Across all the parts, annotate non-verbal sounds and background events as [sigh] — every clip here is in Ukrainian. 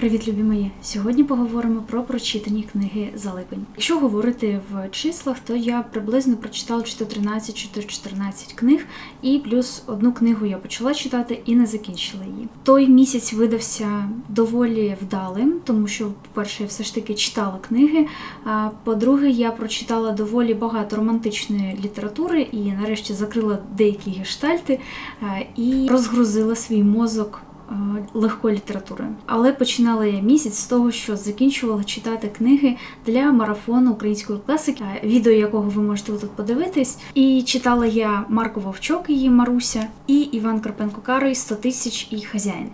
Привіт, любі мої! Сьогодні поговоримо про прочитані книги за липень. Якщо говорити в числах, то я приблизно прочитала чи то 13, чи то 14 книг, і плюс одну книгу я почала читати і не закінчила її. Той місяць видався доволі вдалим, тому що, по-перше, я все ж таки читала книги. А по-друге, я прочитала доволі багато романтичної літератури і нарешті закрила деякі гештальти і розгрузила свій мозок легкої літератури. Але починала я місяць з того, що закінчувала читати книги для марафону української класики, е, відео якого ви можете тут подивитись. І читала я Марко Вовчок, її Маруся, і Іван Карпенко Карий «100 тисяч і хазяїн.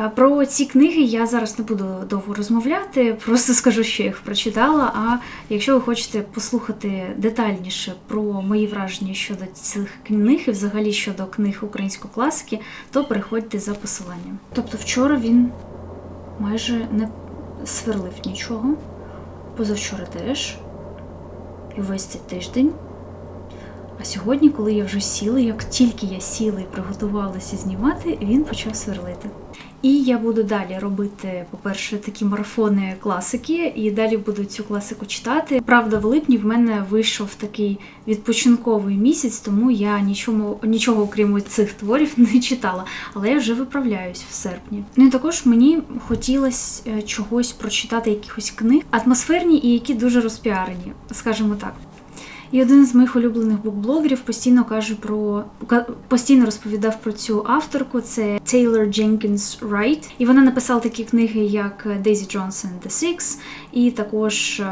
Е, Про ці книги я зараз не буду довго розмовляти, просто скажу, що я їх прочитала. А якщо ви хочете послухати детальніше про мої враження щодо цих книг і взагалі щодо книг української класики, то переходьте за посиланням. Тобто вчора він майже не сверлив нічого, позавчора теж, і весь цей тиждень. А сьогодні, коли я вже сіла, як тільки я сіла і приготувалася знімати, він почав сверлити. І я буду далі робити, по-перше, такі марафони класики, і далі буду цю класику читати. Правда, в липні в мене вийшов такий відпочинковий місяць, тому я нічого, нічого окрім цих творів не читала. Але я вже виправляюсь в серпні. Ну і також мені хотілося е, чогось прочитати, якихось книг, атмосферні і які дуже розпіарені, скажімо так. І один з моїх улюблених букблогерів постійно каже про постійно розповідав про цю авторку. Це Тейлор Дженкінс Райт. І вона написала такі книги, як Daisy Johnson The Six, і також е,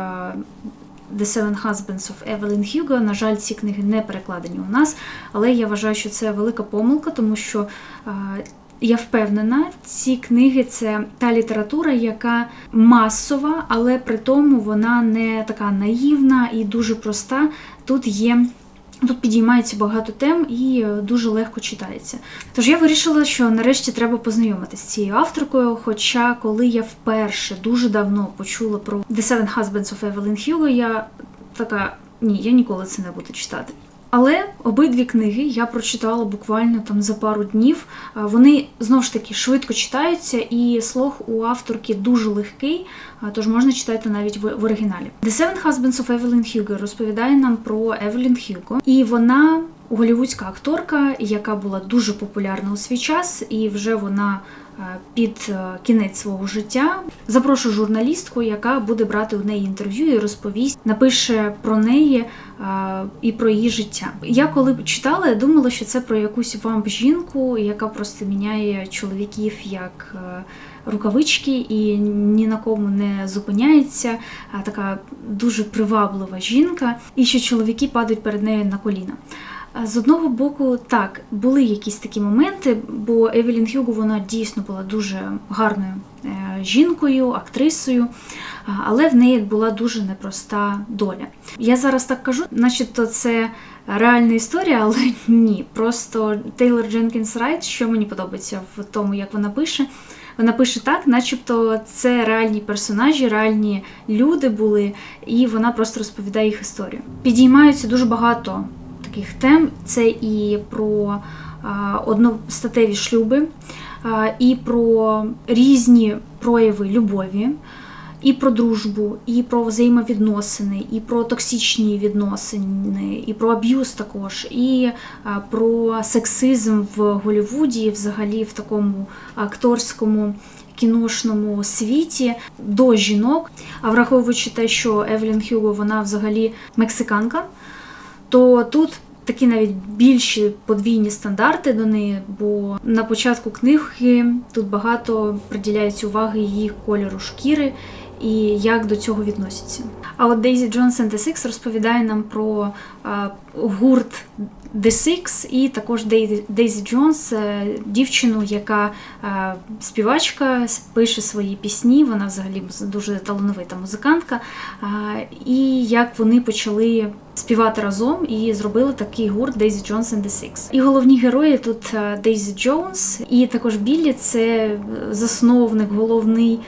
The Seven Husbands of Evelyn Hugo. На жаль, ці книги не перекладені у нас, але я вважаю, що це велика помилка, тому що. Я впевнена, ці книги це та література, яка масова, але при тому вона не така наївна і дуже проста. Тут є. Тут підіймається багато тем і е, дуже легко читається. Тож я вирішила, що нарешті треба познайомитися з цією авторкою. Хоча, коли я вперше дуже давно почула про The Seven Husbands of Evelyn Hugo, я така ні, я ніколи це не буду читати. Але обидві книги я прочитала буквально там за пару днів. Вони знову ж таки швидко читаються, і слог у авторки дуже легкий, тож можна читати навіть в, оригіналі. The Seven Husbands of Evelyn Hugo розповідає нам про Евелін Хьюго, і вона голівудська акторка, яка була дуже популярна у свій час, і вже вона е, під е, кінець свого життя запрошую журналістку, яка буде брати у неї інтерв'ю і розповість, напише про неї е, і про її життя. Я коли читала, я думала, що це про якусь вамп жінку, яка просто міняє чоловіків як. Рукавички і ні на кому не зупиняється, така дуже приваблива жінка, і що чоловіки падають перед нею на коліна. З одного боку, так, були якісь такі моменти, бо Евелін Хюго вона дійсно була дуже гарною е, жінкою, актрисою, але в неї була дуже непроста доля. Я зараз так кажу, начебто це реальна історія, [laughs] але ні. Просто Тейлор Дженкінс Райт, що мені подобається в тому, як вона пише. Вона пише так, начебто це реальні персонажі, реальні люди були, і вона просто розповідає їх історію. Підіймаються дуже багато таких тем. Це і про одностатеві шлюби, і про різні прояви любові, і про дружбу, і про взаємовідносини, і про токсичні відносини, і про аб'юз також, і про сексизм в Голлівуді, взагалі в такому акторському. Кіношному світі до жінок, а враховуючи те, що Евелін Хьюго вона взагалі мексиканка, то тут такі навіть більші подвійні стандарти до неї, бо на початку книги тут багато приділяється уваги її кольору шкіри і як до цього відносяться. А от Дейзі Джонсон The Six розповідає нам про а, гурт The Six і також Дей- Дейзі Джонс, е, дівчину, яка е, співачка, пише свої пісні. Вона взагалі дуже талановита музикантка. А, І як вони почали співати разом і зробили такий гурт Дейзі Jones and the Six. І головні герої тут Daisy Jones і також Біллі це засновник, головний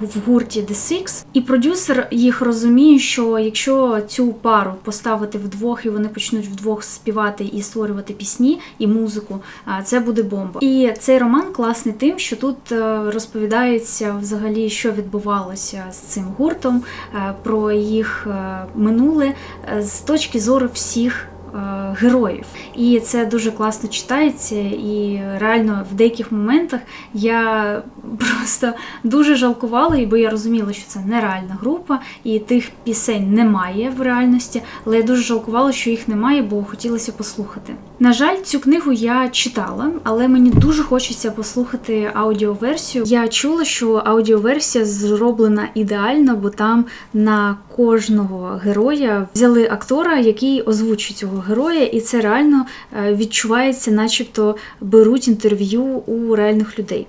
в гурті The Six. І продюсер їх розуміє, що якщо цю пару поставити вдвох і вони почнуть вдвох співати і створювати пісні і музику, це буде бомба. І цей роман класний тим, що тут е, розповідається взагалі, що відбувалося з цим гуртом, е, про їх е, минуле е, з точки зору всіх. Е, Героїв, і це дуже класно читається, і реально в деяких моментах я просто дуже жалкувала, бо я розуміла, що це нереальна група, і тих пісень немає в реальності, але я дуже жалкувала, що їх немає, бо хотілося послухати. На жаль, цю книгу я читала, але мені дуже хочеться послухати аудіоверсію. Я чула, що аудіоверсія зроблена ідеально, бо там на кожного героя взяли актора, який озвучує цього героя, і це реально е, відчувається, начебто беруть інтерв'ю у реальних людей.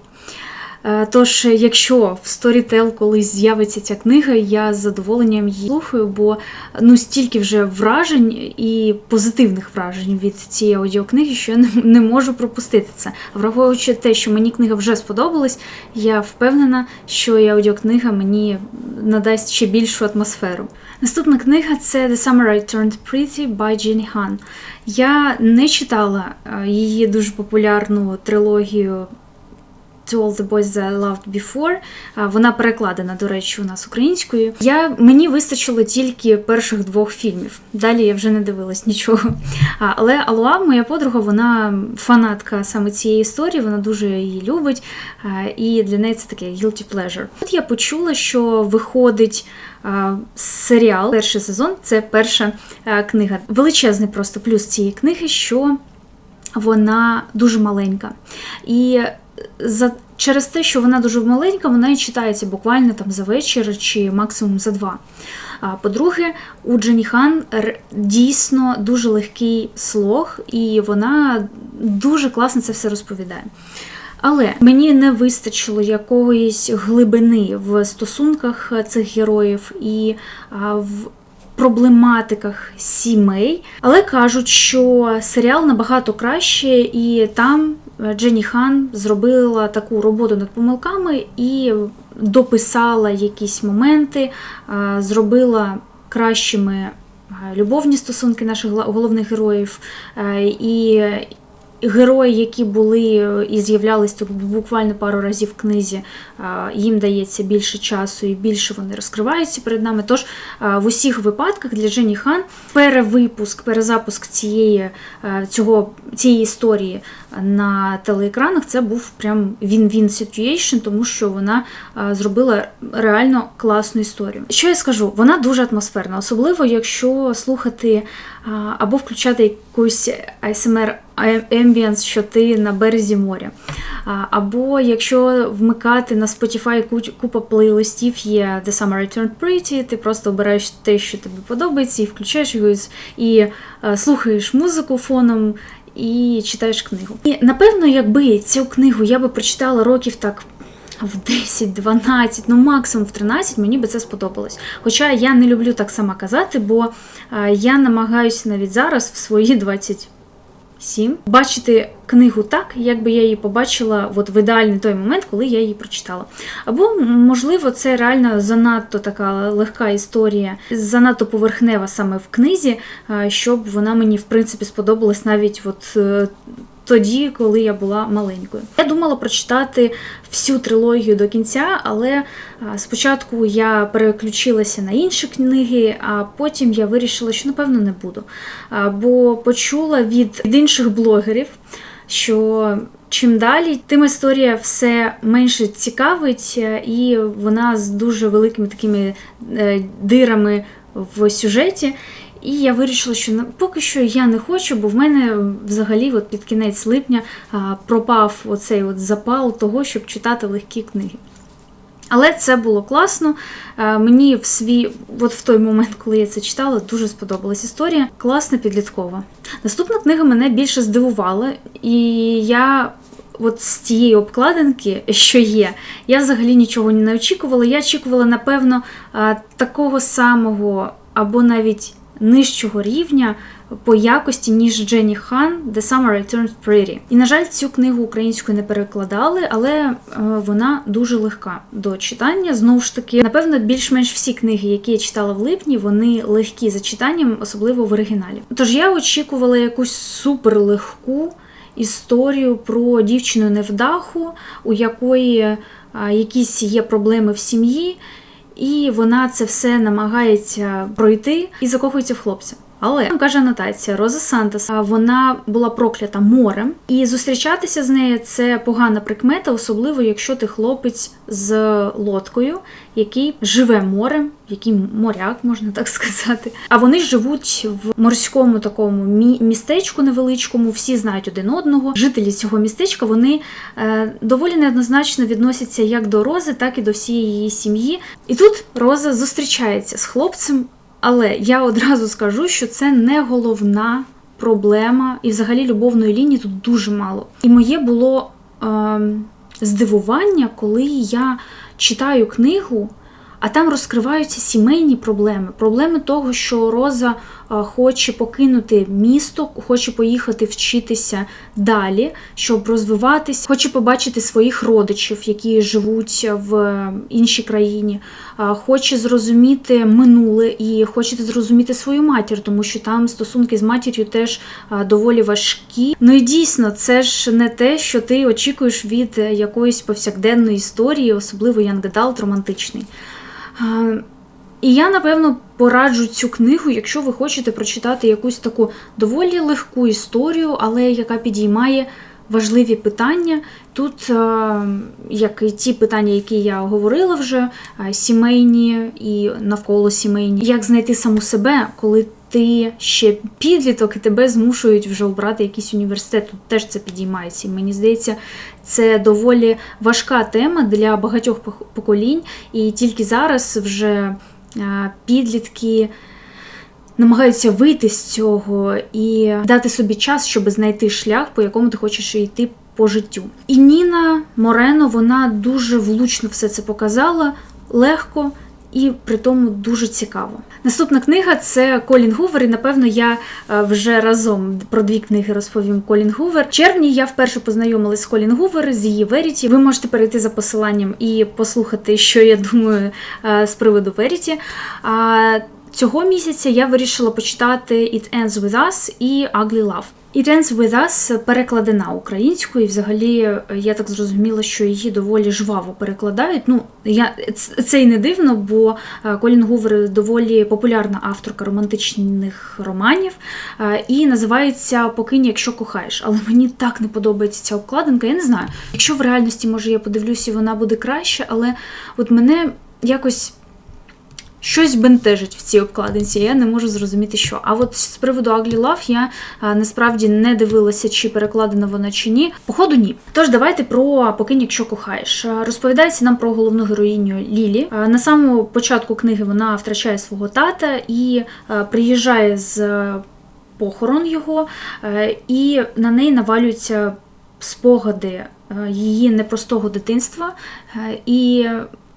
Е, Тож, якщо в Storytel колись з'явиться ця книга, я з задоволенням її слухаю, бо ну стільки вже вражень і позитивних вражень від цієї аудіокниги, що я не, можу пропустити це. Враховуючи те, що мені книга вже сподобалась, я впевнена, що і аудіокнига мені надасть ще більшу атмосферу. Наступна книга це The Summer I Turned Pretty by Jenny Han. Я не читала е, її дуже популярну трилогію To All the Boys I Loved Before. Вона перекладена, до речі, у нас українською. Я, мені вистачило тільки перших двох фільмів. Далі я вже не дивилась нічого. Але Алуа, моя подруга, вона фанатка саме цієї історії, вона дуже її любить. І для неї це таке guilty pleasure. От я почула, що виходить. Серіал, перший сезон це перша книга. Величезний просто плюс цієї книги, що вона дуже маленька. І за через те, що вона дуже маленька, вона і читається буквально там за вечір чи максимум за два. А по-друге, у Джені Хан дійсно дуже легкий слог, і вона дуже класно це все розповідає. Але мені не вистачило якоїсь глибини в стосунках цих героїв і в проблематиках сімей. Але кажуть, що серіал набагато краще, і там Дженні Хан зробила таку роботу над помилками і дописала якісь моменти, зробила кращими е, любовні стосунки наших головних героїв. е, І герої, які були е, і з'являлись тут буквально пару разів в книзі, е, їм дається більше часу і більше вони розкриваються перед нами. Тож е, в усіх випадках для Жені Хан перевипуск, перезапуск цієї, цього, цієї історії на телеекранах це був прям він-він situation, тому що вона зробила реально класну історію. Що я скажу? Вона дуже атмосферна, особливо якщо слухати або включати якусь ASMR Ambience, що ти на березі моря. Або якщо вмикати на Spotify купа плейлистів є The Summer I Turned Pretty, ти просто обираєш те, що тобі подобається, і включаєш його і, і е, слухаєш музику фоном. І читаєш книгу. І напевно, якби цю книгу я би прочитала років так в 10, 12, ну максимум в 13, мені би це сподобалось. Хоча я не люблю так сама казати, бо е, я намагаюся навіть зараз, в свої 27, бачити книгу так, якби я її побачила от в ідеальний той момент, коли я її прочитала. Або, можливо, це реально занадто така легка історія, занадто поверхнева саме в книзі, е, щоб вона мені, в принципі, сподобалась навіть от. Тоді, коли я була маленькою. Я думала прочитати всю трилогію до кінця, але спочатку я переключилася на інші книги, а потім я вирішила, що напевно не буду. Бо почула від, від інших блогерів, що чим далі, тим історія все менше цікавить, е, і вона з дуже великими такими е, дирами в сюжеті. І я вирішила, що поки що я не хочу, бо в мене взагалі от під кінець липня пропав оцей от запал того, щоб читати легкі книги. Але це було класно. Мені в свій, от в той момент, коли я це читала, дуже сподобалась історія. Класна підліткова. Наступна книга мене більше здивувала, і я. От з тієї обкладинки, що є, я взагалі нічого не очікувала. Я очікувала, напевно, такого самого або навіть нижчого рівня по якості, ніж Дженні Хан The Summer Returned Pretty. І, на жаль, цю книгу українською не перекладали, але е, вона дуже легка до читання. Знову ж таки, напевно, більш-менш всі книги, які я читала в липні, вони легкі за читанням, особливо в оригіналі. Тож я очікувала якусь суперлегку історію про дівчину невдаху, у якої е, якісь є проблеми в сім'ї, і вона це все намагається пройти і закохується в хлопця. Але каже анотація Роза Сантос, вона була проклята морем, і зустрічатися з нею це погана прикмета, особливо якщо ти хлопець з лодкою, який живе морем, який моряк, можна так сказати. А вони живуть в морському такому мі- містечку невеличкому, всі знають один одного. Жителі цього містечка вони е, доволі неоднозначно відносяться як до Рози, так і до всієї її сім'ї. І тут Роза зустрічається з хлопцем. Але я одразу скажу, що це не головна проблема, і взагалі любовної лінії тут дуже мало. І моє було е, здивування, коли я читаю книгу, а там розкриваються сімейні проблеми. Проблеми того, що Роза е, хоче покинути місто, хоче поїхати вчитися далі, щоб розвиватися, хоче побачити своїх родичів, які живуть в іншій країні, е, хоче зрозуміти минуле і хоче зрозуміти свою матір, тому що там стосунки з матір'ю теж е, доволі важкі. Ну і дійсно, це ж не те, що ти очікуєш від е, якоїсь повсякденної історії, особливо adult романтичний. І я, напевно, пораджу цю книгу, якщо ви хочете прочитати якусь таку доволі легку історію, але яка підіймає важливі питання. Тут, як і ті питання, які я говорила вже, сімейні і навколо сімейні, як знайти саму себе, коли ти ще підліток і тебе змушують вже обрати якийсь університет. Тут теж це підіймається. І мені здається, це доволі важка тема для багатьох поколінь, і тільки зараз вже підлітки намагаються вийти з цього і дати собі час, щоб знайти шлях, по якому ти хочеш йти по життю. І Ніна Морено вона дуже влучно все це показала, легко. І при тому дуже цікаво. Наступна книга це Колін Гувер, і напевно я е, вже разом про дві книги розповім Колін Гувер. В червні я вперше познайомилась з Колін Гувер з її Веріті. Ви можете перейти за посиланням і послухати, що я думаю е, з приводу Веріті. Цього місяця я вирішила почитати It Ends With Us і Ugly Love. It Ends With Us перекладена українською, і взагалі е, я так зрозуміла, що її доволі жваво перекладають. Ну, я це і не дивно, бо е, Колін Гувер доволі популярна авторка романтичних романів е, і називається Покинь, якщо кохаєш. Але мені так не подобається ця обкладинка. Я не знаю. Якщо в реальності, може, я подивлюся, вона буде краще, але от мене якось. Щось бентежить в цій обкладинці, я не можу зрозуміти, що. А от з приводу Ugly Love я насправді не дивилася, чи перекладена вона чи ні. Походу, ні. Тож давайте про покинь, якщо кохаєш. Розповідається нам про головну героїню Лілі. На самому початку книги вона втрачає свого тата і приїжджає з похорон його, і на неї навалюються спогади її непростого дитинства. І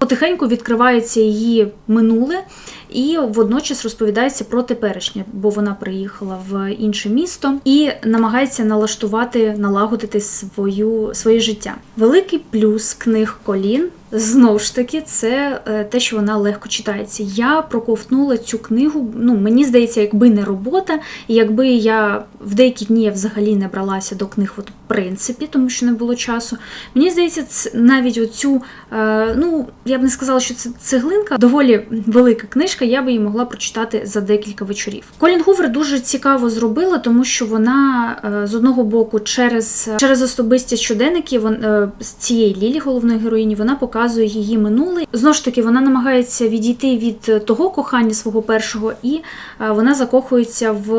Потихеньку відкривається її минуле, і водночас розповідається про теперішнє, бо вона приїхала в інше місто і намагається налаштувати, налагодити свою, своє життя. Великий плюс книг Колін знову ж таки це е, те, що вона легко читається. Я проковтнула цю книгу. Ну мені здається, якби не робота, і якби я в деякі дні я взагалі не бралася до книг, от в принципі, тому що не було часу. Мені здається, навіть оцю, е, ну я б не сказала, що це цеглинка, доволі велика книжка. Я би її могла прочитати за декілька вечорів. Колін Гувер дуже цікаво зробила, тому що вона е, з одного боку через, через особисті щоденники вон, е, з цієї лілі, головної героїні, вона показує її минуле. Знову ж таки, вона намагається відійти від того кохання свого першого, і е, вона закохується в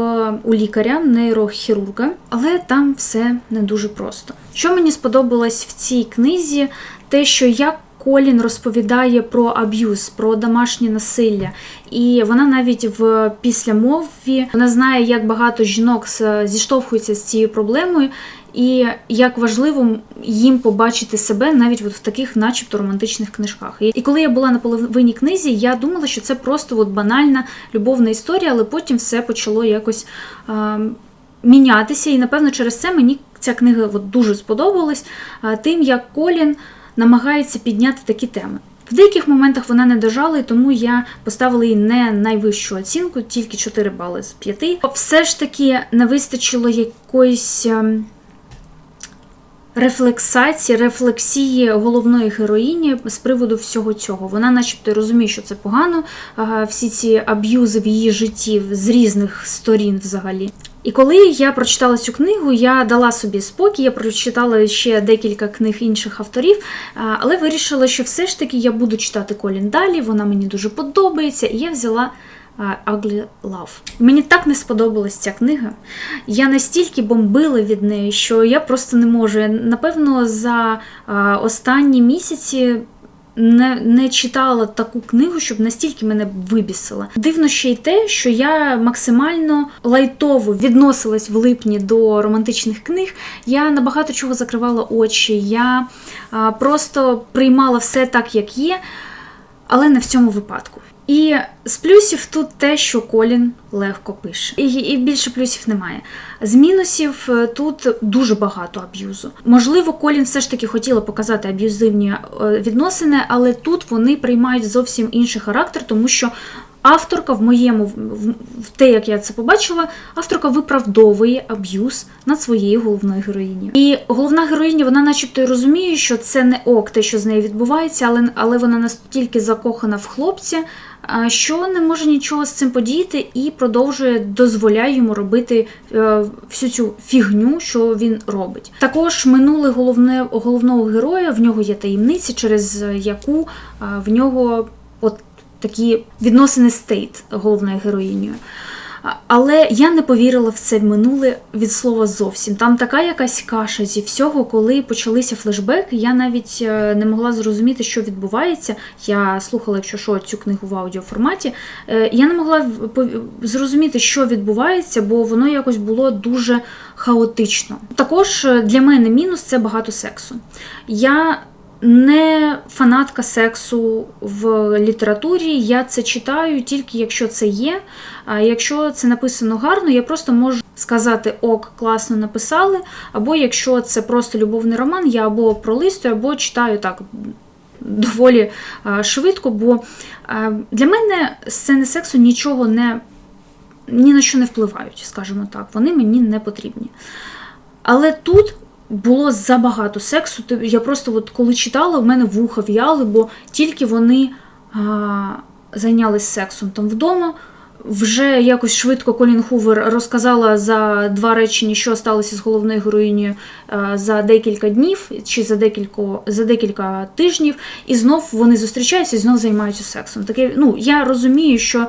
у лікаря, нейрохірурга, але там все не дуже просто. Що мені сподобалось в цій книзі, те, що як Колін розповідає про аб'юз, про домашнє насилля, і вона навіть в післямові вона знає, як багато жінок зіштовхуються з цією проблемою, і як важливо їм побачити себе навіть от в таких, начебто, романтичних книжках. І, коли я була на половині книзі, я думала, що це просто от банальна любовна історія, але потім все почало якось. А, Мінятися, і напевно через це мені ця книга от дуже сподобалась, тим як Колін намагається підняти такі теми. В деяких моментах вона не дожала, і тому я поставила їй не найвищу оцінку, тільки 4 бали з 5. Все ж таки не вистачило якоїсь ем, рефлексації, рефлексії головної героїні з приводу всього цього. Вона, начебто, розуміє, що це погано, всі ці аб'юзи в її житті з різних сторін взагалі. І коли я прочитала цю книгу, я дала собі спокій, я прочитала ще декілька книг інших авторів, але вирішила, що все ж таки я буду читати Колін далі, вона мені дуже подобається, і я взяла Ugly Love. Мені так не сподобалась ця книга. Я настільки бомбила від неї, що я просто не можу. Напевно, за останні місяці. Не, не читала таку книгу, щоб настільки мене вибісила. Дивно ще й те, що я максимально лайтово відносилась в липні до романтичних книг. Я на багато чого закривала очі. Я а, просто приймала все так, як є, але не в цьому випадку. І з плюсів тут те, що Колін легко пише, і, і більше плюсів немає. З мінусів е, тут дуже багато аб'юзу. Можливо, Колін все ж таки хотіла показати аб'юзивні е, відносини, але тут вони приймають зовсім інший характер, тому що. Авторка в моєму в, те, як я це побачила, авторка виправдовує аб'юз над своєю головною героїнею. І головна героїня, вона, начебто, розуміє, що це не ок, те, що з нею відбувається, але, але вона настільки закохана в хлопця, що не може нічого з цим подіяти і продовжує дозволяє йому робити е, всю цю фігню, що він робить. Також минуле головне головного героя в нього є таємниці, через яку в нього от такі відносини стейт головною героїнею. Але я не повірила в це минуле від слова зовсім. Там така якась каша зі всього, коли почалися флешбеки, я навіть е, не могла зрозуміти, що відбувається. Я слухала, якщо що, цю книгу в аудіоформаті. Е, Я не могла зрозуміти, що відбувається, бо воно якось було дуже хаотично. Також е, для мене мінус це багато сексу. Я не фанатка сексу в літературі. Я це читаю тільки якщо це є. А якщо це написано гарно, я просто можу сказати ок, класно написали. Або якщо це просто любовний роман, я або пролистую, або читаю так доволі швидко, бо для мене сцени сексу нічого не ні на що не впливають, скажімо так. Вони мені не потрібні. Але тут було забагато сексу. Я просто, от коли читала, в мене вуха в'яли, бо тільки вони а, зайнялись сексом там вдома. Вже якось швидко Колін Хувер розказала за два речення, що сталося з головною героїнею за декілька днів чи за декілька, за декілька тижнів, і знов вони зустрічаються і знов займаються сексом. Таке, ну я розумію, що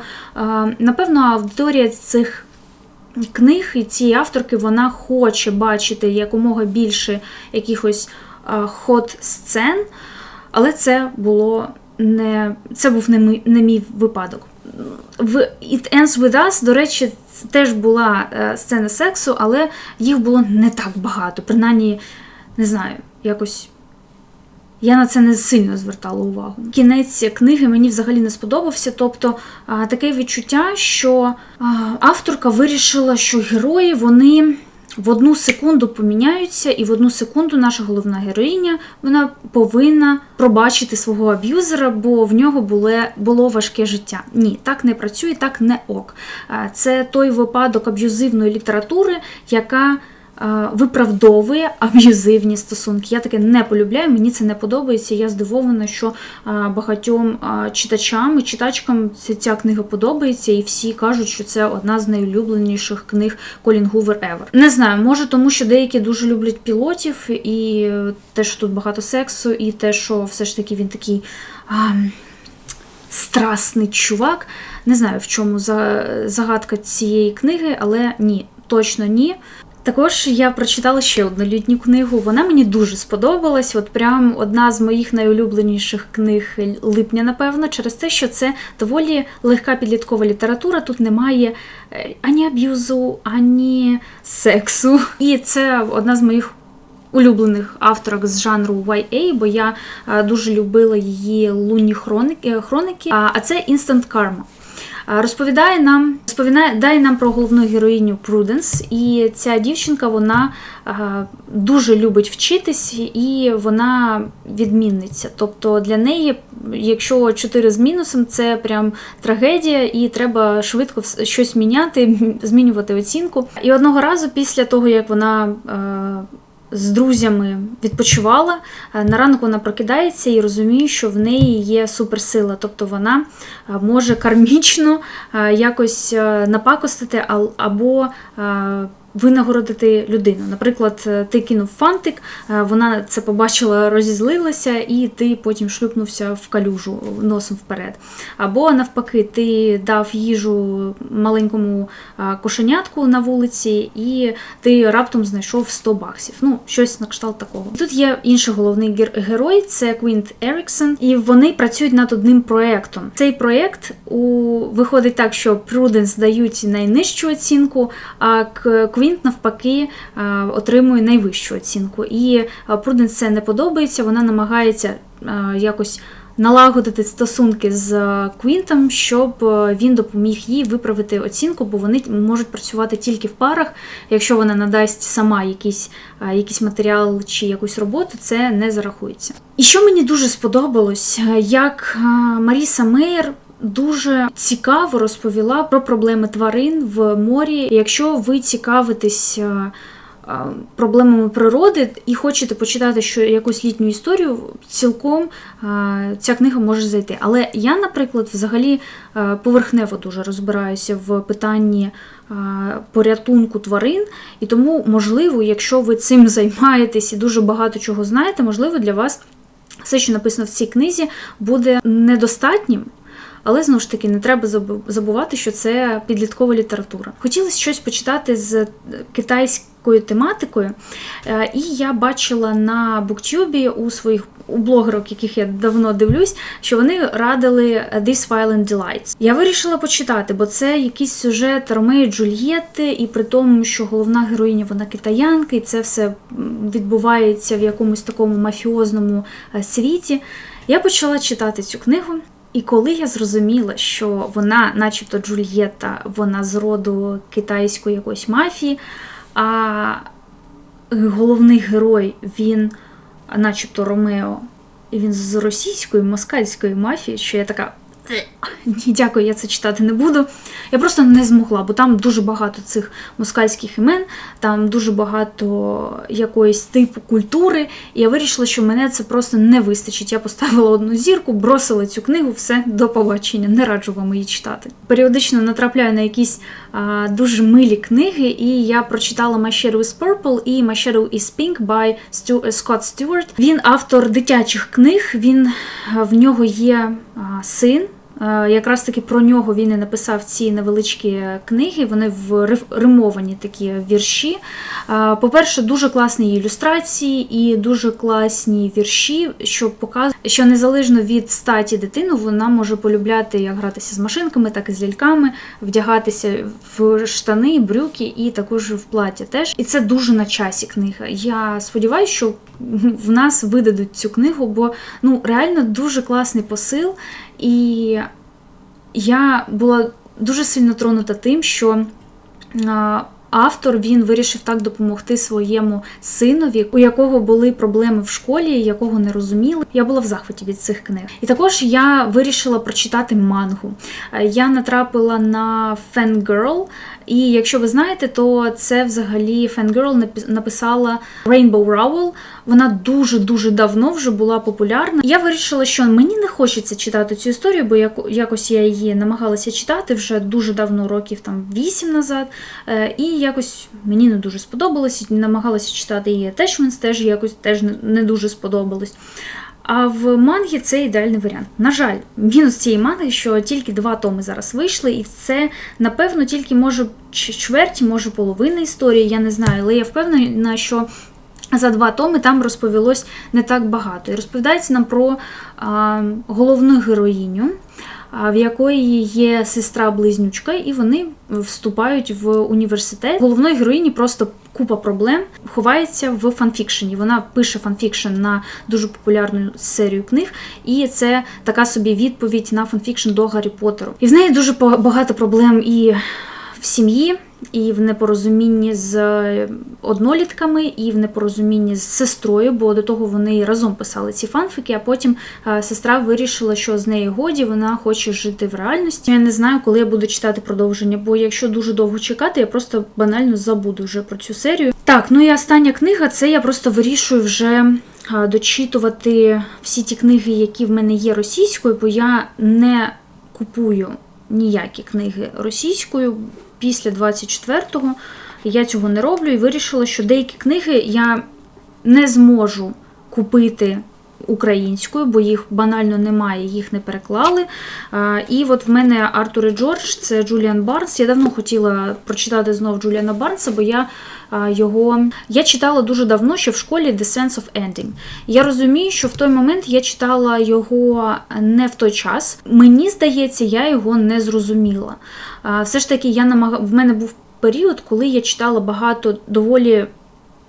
напевно аудиторія цих книг і цієї авторки вона хоче бачити якомога більше якихось ход сцен, але це було не це був не мій, не мій випадок. В It Ends With Us, до речі, теж була е, сцена сексу, але їх було не так багато. Принаймні, не знаю, якось я на це не сильно звертала увагу. Кінець книги мені взагалі не сподобався. Тобто таке відчуття, що авторка вирішила, що герої вони. В одну секунду поміняються, і в одну секунду наша головна героїня вона повинна пробачити свого аб'юзера, бо в нього було, було важке життя. Ні, так не працює, так не ок. Це той випадок аб'юзивної літератури, яка виправдовує аб'юзивні стосунки. Я таке не полюбляю, мені це не подобається. Я здивована, що багатьом читачам і читачкам ця, книга подобається, і всі кажуть, що це одна з найулюбленіших книг Колін Гувер Ever. Не знаю, може тому, що деякі дуже люблять пілотів, і те, що тут багато сексу, і те, що все ж таки він такий. А, Страсний чувак. Не знаю, в чому загадка цієї книги, але ні, точно ні. Також я прочитала ще одну літню книгу. Вона мені дуже сподобалась. От прям одна з моїх найулюбленіших книг липня, напевно, через те, що це доволі легка підліткова література. Тут немає е, ані аб'юзу, ані сексу. І це одна з моїх. Улюблених авторок з жанру YA, бо я е, дуже любила її лунні хроники, хроники а це Instant Karma. Розповідає нам розповідає нам про головну героїню Пруденс, і ця дівчинка вона дуже любить вчитись, і вона відмінниця. Тобто для неї, якщо 4 з мінусом, це прям трагедія, і треба швидко щось міняти, змінювати оцінку. І одного разу, після того як вона з друзями відпочивала. Е, на ранок вона прокидається і розуміє, що в неї є суперсила, тобто вона е, може кармічно е, якось напакостити або винагородити людину. Наприклад, е, ти кинув фантик, е, вона це побачила, розізлилася, і ти потім шлюпнувся в калюжу носом вперед. Або навпаки, ти дав їжу маленькому е, кошенятку на вулиці, і ти раптом знайшов 100 баксів. Ну, щось на кшталт такого. Тут є інший головний герой, це Квінт Еріксон, і вони працюють над одним проєктом. Цей проєкт у виходить так, що Prudence дають найнижчу оцінку, а Квінт Квінт навпаки е, отримує найвищу оцінку. І Пруденс це не подобається, вона намагається е, якось. Налагодити стосунки з Квінтом, щоб е, він допоміг їй виправити оцінку, бо вони можуть працювати тільки в парах. Якщо вона надасть сама якийсь якийсь матеріал чи якусь роботу, це не зарахується. І що мені дуже сподобалось, як Маріса Мейер дуже цікаво розповіла про проблеми тварин в морі. Якщо ви цікавитесь е, е, проблемами природи і хочете почитати що якусь літню історію, цілком е, ця книга може зайти. Але я, наприклад, взагалі поверхнево дуже розбираюся в питанні. Порятунку тварин, і тому, можливо, якщо ви цим [laughs] займаєтесь і дуже багато чого знаєте, можливо, для вас все, що написано в цій книзі, буде недостатнім. Але знову ж таки не треба забувати, що це підліткова література. Хотілося щось почитати з китайською тематикою, е, і я бачила на Буктюбі у своїх у блогерок, яких я давно дивлюсь, що вони радили This Violent Delights. Я вирішила почитати, бо це якийсь сюжет Ромеї Джульєтти, і при тому, що головна героїня вона китаянка, і це все відбувається в якомусь такому мафіозному е, світі. Я почала читати цю книгу. І коли я зрозуміла, що вона, начебто Джульєта, вона з роду китайської якоїсь мафії, а головний герой, він, начебто Ромео, він з російської москальської мафії, що я така. Ні, дякую, я це читати не буду. Я просто не змогла, бо там дуже багато цих москальських імен, там дуже багато якоїсь типу культури. І я вирішила, що мене це просто не вистачить. Я поставила одну зірку, бросила цю книгу, все до побачення. Не раджу вам її читати. Періодично натрапляю на якісь дуже милі книги, і я прочитала Shadow is Purple і Shadow is Pink by Stu Scott Stewart. Він автор дитячих книг. Він в нього є син. Е, якраз таки про нього він і написав ці невеличкі книги, вони в римовані такі вірші. Е, по-перше, дуже класні ілюстрації і дуже класні вірші, що показують, що незалежно від статі дитини, вона може полюбляти як гратися з машинками, так і з ляльками, вдягатися в штани, брюки і також в плаття теж. І це дуже на часі книга. Я сподіваюся, що в нас видадуть цю книгу, бо ну реально дуже класний посил. І я була дуже сильно тронута тим, що автор він вирішив так допомогти своєму синові, у якого були проблеми в школі, якого не розуміли. Я була в захваті від цих книг. І також я вирішила прочитати мангу. Я натрапила на Fangirl, і якщо ви знаєте, то це взагалі Fangirl написала Rainbow Rowell. Вона дуже-дуже давно вже була популярна. Я вирішила, що мені не хочеться читати цю історію, бо якось я її намагалася читати вже дуже давно, років там вісім назад. Е, і якось мені не дуже сподобалось. Намагалася читати її Attachments, теж якось теж не дуже сподобалось. А в мангі це ідеальний варіант. На жаль, мінус цієї манги, що тільки два томи зараз вийшли, і це, напевно, тільки може чверть, може половина історії, я не знаю, але я впевнена, що за два томи там розповілось не так багато. І розповідається нам про а, головну героїню, в якої є сестра-близнючка, і вони вступають в університет. Головної героїні просто купа проблем ховається в фанфікшені. Вона пише фанфікшн на дуже популярну серію книг, і це така собі відповідь на фанфікшн до Гаррі Поттеру. І в неї дуже багато проблем і в сім'ї, і в непорозумінні з однолітками, і в непорозумінні з сестрою, бо до того вони разом писали ці фанфіки, а потім е, сестра вирішила, що з неї годі, вона хоче жити в реальності. Я не знаю, коли я буду читати продовження, бо якщо дуже довго чекати, я просто банально забуду вже про цю серію. Так, ну і остання книга це я просто вирішую вже. е, Дочитувати всі ті книги, які в мене є російською, бо я не купую ніякі книги російською після 24-го. Я цього не роблю і вирішила, що деякі книги я не зможу купити українською, бо їх банально немає, їх не переклали. І от в мене Артур і Джордж, це Джуліан Барнс. Я давно хотіла прочитати знов Джуліана Барнса, бо я його я читала дуже давно, ще в школі The Sense of Ending. Я розумію, що в той момент я читала його не в той час. Мені здається, я його не зрозуміла. Все ж таки, я намаг... в мене був період, коли я читала багато доволі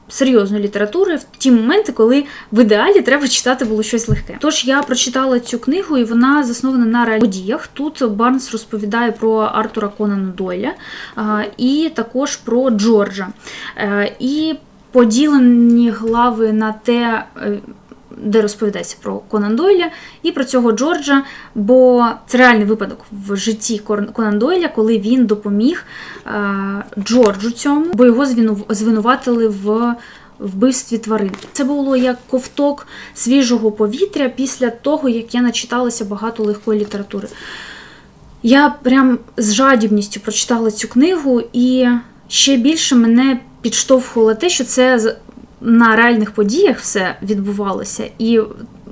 серйозної літератури в ті моменти, коли в ідеалі треба читати було щось легке. Тож я прочитала цю книгу, і вона заснована на реальних. Тут Барнс розповідає про Артура Конана Дойля і також про Джорджа. Е, І поділені глави на те. Де розповідається про Конан Дойля і про цього Джорджа, бо це реальний випадок в житті Конан Дойля, коли він допоміг е, Джорджу цьому, бо його звинуватили в вбивстві тварин. Це було як ковток свіжого повітря після того, як я начиталася багато легкої літератури. Я прям з жадібністю прочитала цю книгу, і ще більше мене підштовхувало те, що це на реальних подіях все відбувалося, і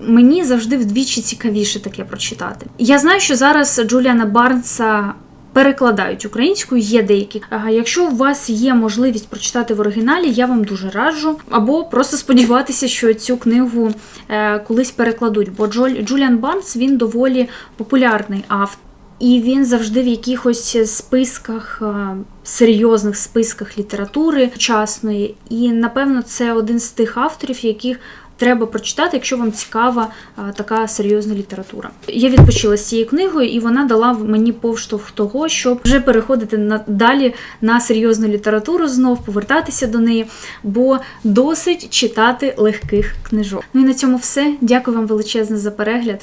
мені завжди вдвічі цікавіше таке прочитати. Я знаю, що зараз Джуліана Барнса. Перекладають українською, є деякі. А якщо у вас є можливість прочитати в оригіналі, я вам дуже раджу. Або просто сподіватися, що цю книгу е, колись перекладуть. Бо Джоль, Джуліан Барнс він доволі популярний автор. І він завжди в якихось списках, е, серйозних списках літератури сучасної. І напевно це один з тих авторів, яких треба прочитати, якщо вам цікава е, така серйозна література. Я відпочила з цією книгою, і вона дала мені повштовх того, щоб вже переходити на далі на серйозну літературу, знов повертатися до неї, бо досить читати легких книжок. Ну і на цьому все. Дякую вам величезне за перегляд.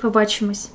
Побачимось.